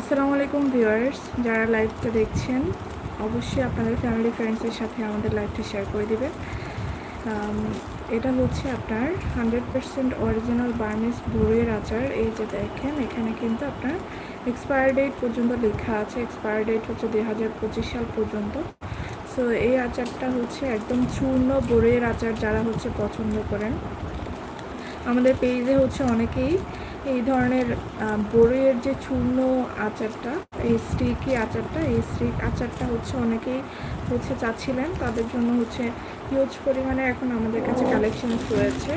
আসসালামু আলাইকুম ভিউয়ার্স, যারা লাইভটা দেখছেন, অবশ্যই আপনাদের ফ্যামিলি ফ্রেন্ডসের সাথে আমাদের লাইভটা শেয়ার করে দিবেন। এটা হচ্ছে আপনার হান্ড্রেড পার্সেন্ট অরিজিনাল বার্মিস বড়ির আচার। এই যে দেখেন, এখানে কিন্তু আপনার এক্সপায়ার ডেট পর্যন্ত লেখা আছে। এক্সপায়ার ডেট হচ্ছে দুই হাজার পঁচিশ সাল পর্যন্ত। সো এই আচারটা হচ্ছে একদম চূর্ণ বড়ির আচার যারা হচ্ছে পছন্দ করেন। আমাদের পেজে হচ্ছে অনেকেই এই ধরনের বড়ইয়ের যে চূর্ণ আচারটা, এই স্টিকি আচারটা, এই স্টিক আচারটা হচ্ছে অনেকেই হচ্ছে চাচ্ছিলেন। তাদের জন্য হচ্ছে হিউজ পরিমাণে এখন আমাদের কাছে কালেকশন রয়েছে।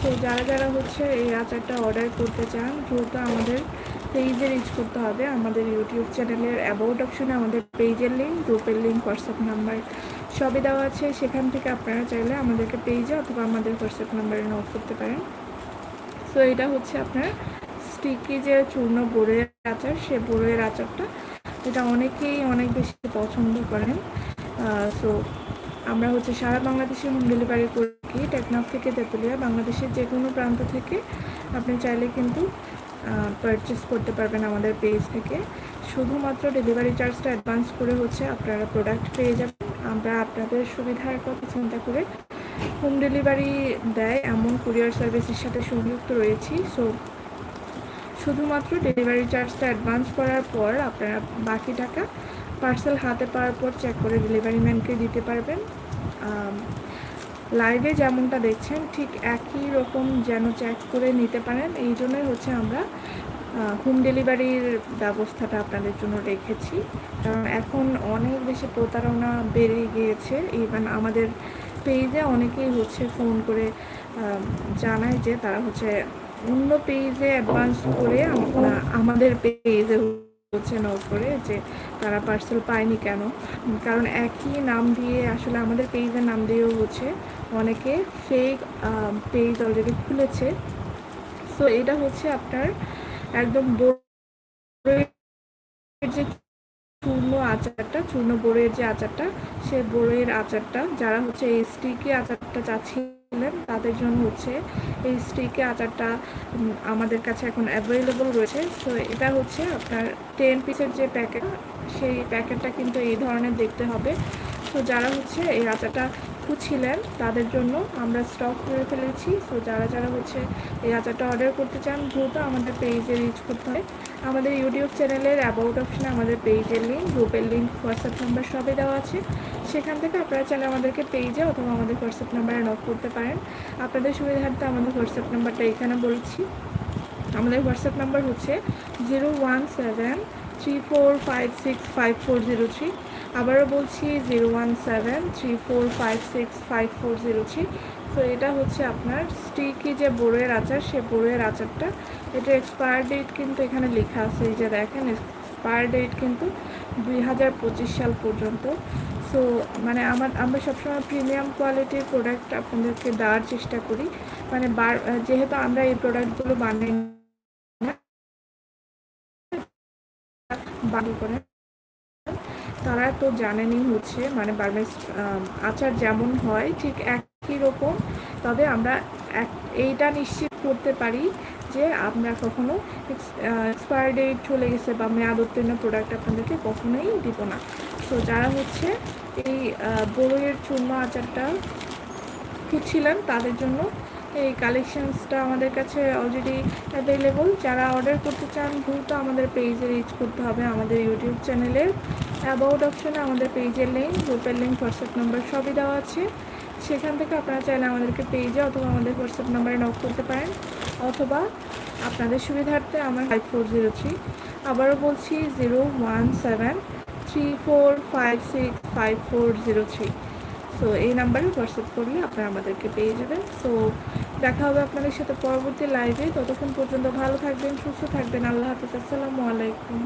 তো যারা যারা হচ্ছে এই আচারটা অর্ডার করতে চান, দ্রুত আমাদের পেজে রিচ করতে হবে। আমাদের ইউটিউব চ্যানেলের অ্যাবাউট অপশনে আমাদের পেজের লিঙ্ক গ্রুপের লিঙ্ক হোয়াটসঅ্যাপ নাম্বার সবই দেওয়া আছে। সেখান থেকে আপনারা চাইলে আমাদেরকে পেজে অথবা আমাদের হোয়াটসঅ্যাপ নাম্বারে নোট করতে পারেন। সো এটা হচ্ছে আপনার স্টিকি যে চূর্ণ বড়ের আচার, সে বড়ের আচারটা। এটা অনেকেই অনেক বেশি পছন্দ করেন। সো আমরা হচ্ছে সারা বাংলাদেশে হোম ডেলিভারি করি। টেকনাফ থেকে তেঁতুলিয়া, বাংলাদেশের যে কোনো প্রান্ত থেকে আপনি চাইলে কিন্তু পারচেস করতে পারবেন আমাদের পেজ থেকে। শুধুমাত্র ডেলিভারি চার্জটা অ্যাডভান্স করে হচ্ছে আপনারা প্রোডাক্ট পেয়ে যাবেন। আমরা আপনাদের সুবিধার কথা চিন্তা করে হোম ডেলিভারি দেয়, এমন কুরিয়ার সার্ভিসের সাথে সংযুক্ত রয়েছি। সো শুধুমাত্র ডেলিভারি চার্জটা অ্যাডভান্স করার পর আপনারা বাকি টাকা পার্সেল হাতে পাওয়ার পর চেক করে ডেলিভারি ম্যানকে দিতে পারবেন। লাইভে যেমনটা দেখছেন, ঠিক একই রকম যেন চেক করে নিতে পারেন। এই জন্যই হচ্ছে আমরা হোম ডেলিভারির ব্যবস্থাটা আপনাদের জন্য রেখেছি। কারণ এখন অনেক বেশি প্রতারণা বেড়ে গিয়েছে। ইভেন আমাদের পেজে অনেকেই হচ্ছে ফোন করে জানায় যে তারা হচ্ছে অন্য পেজে অ্যাডভান্স করে আমাদের পেজে হচ্ছে নক করে যে তারা পার্সেল পায়নি কেন? কারণ একই নাম দিয়ে, আসলে আমাদের পেজের নাম দিয়েও হচ্ছে অনেকে ফেক পেজ অলরেডি খুলেছে। সো এটা হচ্ছে আপনার একদম যে চূর্ণ আচারটা, চূর্ণ বড়ের যে আচারটা, সে বড়ের আচারটা, যারা হচ্ছে এই স্টিকি আচারটা চাচ্ছিলেন, তাদের জন্য হচ্ছে এই স্টিকি আচারটা আমাদের কাছে এখন অ্যাভেলেবল রয়েছে। সো এটা হচ্ছে আপনার টেন পিসের যে প্যাকেট সেই প্যাকেটটা কিন্তু এই ধরনের দেখতে হবে। তো যারা হচ্ছে এই আচারটা খুঁজছিলেন, তাদের জন্য আমরা স্টক করে ফেলেছি। সো যারা যারা হচ্ছে এই আচারটা অর্ডার করতে চান, দ্রুত আমাদের পেজে রিচ করতে হয় আমাদের ইউটিউব চ্যানেলের অ্যাবাউট অপশনে আমাদের পেজের লিঙ্ক গ্রুপের লিঙ্ক হোয়াটসঅ্যাপ নাম্বার সবই দেওয়া আছে। সেখান থেকে আপনারা চাইলে আমাদেরকে পেজে অথবা আমাদের হোয়াটসঅ্যাপ নাম্বারে নক করতে পারেন। আপনাদের সুবিধার্থে আমাদের হোয়াটসঅ্যাপ নাম্বারটা এখানে বলছি। আমাদের হোয়াটসঅ্যাপ নাম্বার হচ্ছে zero one seven three four five six five four zero three আবারও বলছি zero one seven three four five six five four zero three তো এটা হচ্ছে আপনার স্টিকি যে বড়ের আচার, সে বড়ের আচারটা। এটা এক্সপায়ার ডেট কিন্তু এখানে লেখা আছে, এই যে দেখেন এক্সপায়ার ডেট কিন্তু দুই হাজার পঁচিশ সাল পর্যন্ত। সো মানে আমার, আমরা সবসময় প্রিমিয়াম কোয়ালিটির প্রোডাক্ট আপনাদেরকে দেওয়ার চেষ্টা করি। মানে বার, যেহেতু আমরা এই প্রোডাক্টগুলো বানাই বাড়ি করে তারা তো জানেনই হচ্ছে মানে বার্মেস আচার যেমন হয় ঠিক একই রকম, তবে আমরা এক, এইটা নিশ্চিত করতে পারি যে আমরা কখনো এক্সপায়ার ডেট চলে গেছে বা মেয়াদ উত্তীর্ণ প্রোডাক্ট আপনাদেরকে কখনোই দিব না। সো যারা হচ্ছে এই বড়ইয়ের চূর্ণ আচারটা খুঁজছিলেন, তাদের জন্য এই কালেকশানসটা আমাদের কাছে অলরেডি অ্যাভেলেবল যারা অর্ডার করতে চান ভুল তো আমাদের পেজে রিচ করতে হবে আমাদের ইউটিউব চ্যানেলের অ্যাবাউট অপশনে আমাদের পেজের লিঙ্ক গ্রুপের লিঙ্ক হোয়াটসঅ্যাপ নাম্বার সবই দেওয়া আছে। সেখান থেকে আপনারা চাইলে আমাদেরকে পেজে অথবা আমাদের হোয়াটসঅ্যাপ নাম্বারে নক করতে পারেন। অথবা আপনাদের সুবিধার্থে আমার ফাইভ ফোর জিরো থ্রি আবারও বলছি zero one seven three four five six five four zero three so এই নাম্বারে হোয়াটসঅ্যাপ করলে আপনারা আমাদেরকে পেয়ে যাবেন। সো দেখা হবে আপনাদের সাথে পরবর্তী লাইভে ততক্ষণ পর্যন্ত ভালো থাকবেন, সুস্থ থাকবেন। আল্লাহ হাফিজ। আসসালামু আলাইকুম।